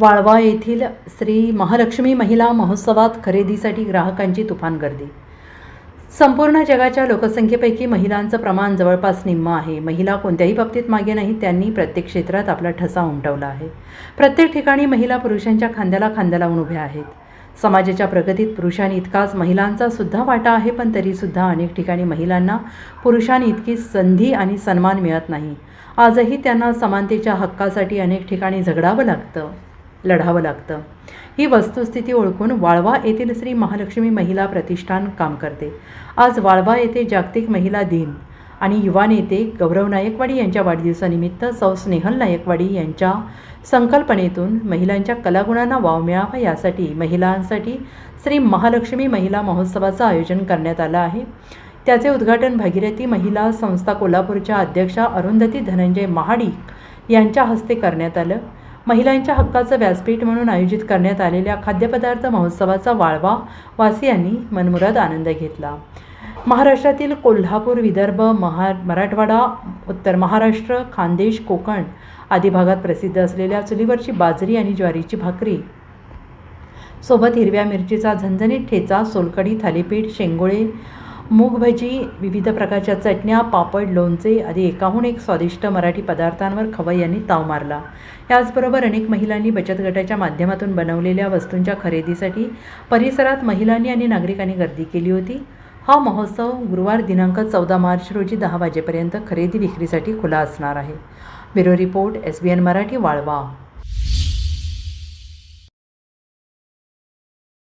वाळवा येथील श्री महालक्ष्मी महिला महोत्सवात खरेदीसाठी ग्राहकांची तुफान गर्दी. संपूर्ण जगाच्या लोकसंख्येपैकी महिलांचं प्रमाण जवळपास निम्म आहे. महिला कोणत्याही बाबतीत मागे नाही त्यांनी प्रत्येक क्षेत्रात आपला ठसा उमटवला आहे. प्रत्येक ठिकाणी महिला पुरुषांच्या खांद्याला खांदा लावून उभ्या आहेत. समाजाच्या प्रगतीत पुरुषांइतकाच महिलांचा सुद्धा वाटा आहे पण तरीसुद्धा अनेक ठिकाणी महिलांना पुरुषांइतकी संधी आणि सन्मान मिळत नाही. आजही त्यांना समानतेच्या हक्कासाठी अनेक ठिकाणी झगडावं लागतं. लढावं लागतं. ही वस्तुस्थिती ओळखून वाळवा येथील श्री महालक्ष्मी महिला प्रतिष्ठान काम करते. आज वाळवा येथे जागतिक महिला दिन आणि युवा नेते गौरव नायकवाडी यांच्या वाढदिवसानिमित्त सौ स्नेहल नायकवाडी यांच्या संकल्पनेतून महिलांच्या कलागुणांना वाव मिळावा यासाठी महिलांसाठी श्री महालक्ष्मी महिला महोत्सवाचं आयोजन करण्यात आलं आहे. त्याचे उद्घाटन भागीरथी महिला संस्था कोल्हापूरच्या अध्यक्षा अरुंधती धनंजय महाडिक यांच्या हस्ते करण्यात आलं. महिलांच्या हक्काचं व्यासपीठ म्हणून आयोजित करण्यात आलेल्या खाद्यपदार्थ महोत्सवाचा वाळवा वासियांनी मनमुराद आनंद घेतला. महाराष्ट्रातील कोल्हापूर विदर्भ महा मराठवाडा उत्तर महाराष्ट्र खानदेश कोकण आदी भागात प्रसिद्ध असलेल्या चुलीवरची बाजरी आणि ज्वारीची भाकरी. सोबत हिरव्या मिरचीचा झणझणीत ठेचा सोलकडी थालीपीठ शेंगोळे मूगभजी विविध प्रकारच्या चटण्या पापड लोणचे आदी एकाहून एक स्वादिष्ट मराठी पदार्थांवर खवय यांनी ताव मारला. याचबरोबर अनेक महिलांनी बचत गटाच्या माध्यमातून बनवलेल्या वस्तूंच्या खरेदीसाठी परिसरात महिलांनी आणि नागरिकांनी गर्दी केली होती. हा महोत्सव गुरुवार दिनांक चौदा मार्च रोजी दहा वाजेपर्यंत खरेदी विक्रीसाठी खुला असणार आहे. Bureau report S B N Marathi Walwa.